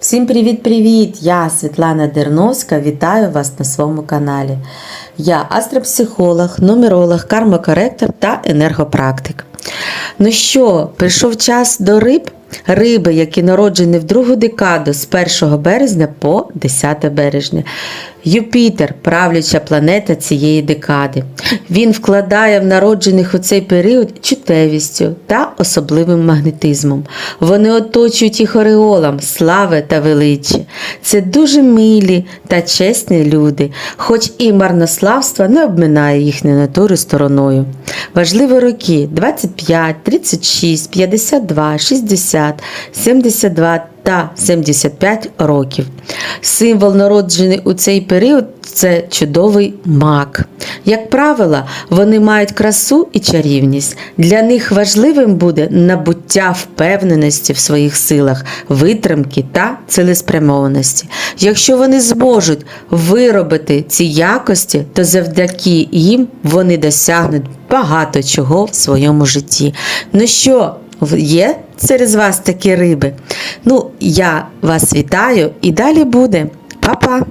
Всім привіт-привіт! Я Світлана Дерновська. Вітаю вас на своєму каналі. Я астропсихолог, нумеролог, кармокоректор та енергопрактик. Ну що, прийшов час до риб? Риби, які народжені в другу декаду з 1 березня по 10 березня. Юпітер, правляча планета цієї декади. Він вкладає в народжених у цей період чутевістю та особливим магнетизмом. Вони оточують їх ореолом слави та величі. Це дуже милі та чесні люди, хоч і марнославство не обминає їхню натуру стороною. Важливі роки 25, 36, 52, 60, 72 та 75 років. Символ народжений у цей період це чудовий мак. Як правило, вони мають красу і чарівність. Для них важливим буде набуття впевненості в своїх силах, витримки та цілеспрямованості. Якщо вони зможуть виробити ці якості, то завдяки їм вони досягнуть багато чого в своєму житті. Ну що, є серед вас такі риби? Ну, я вас вітаю і далі буде. Па-па!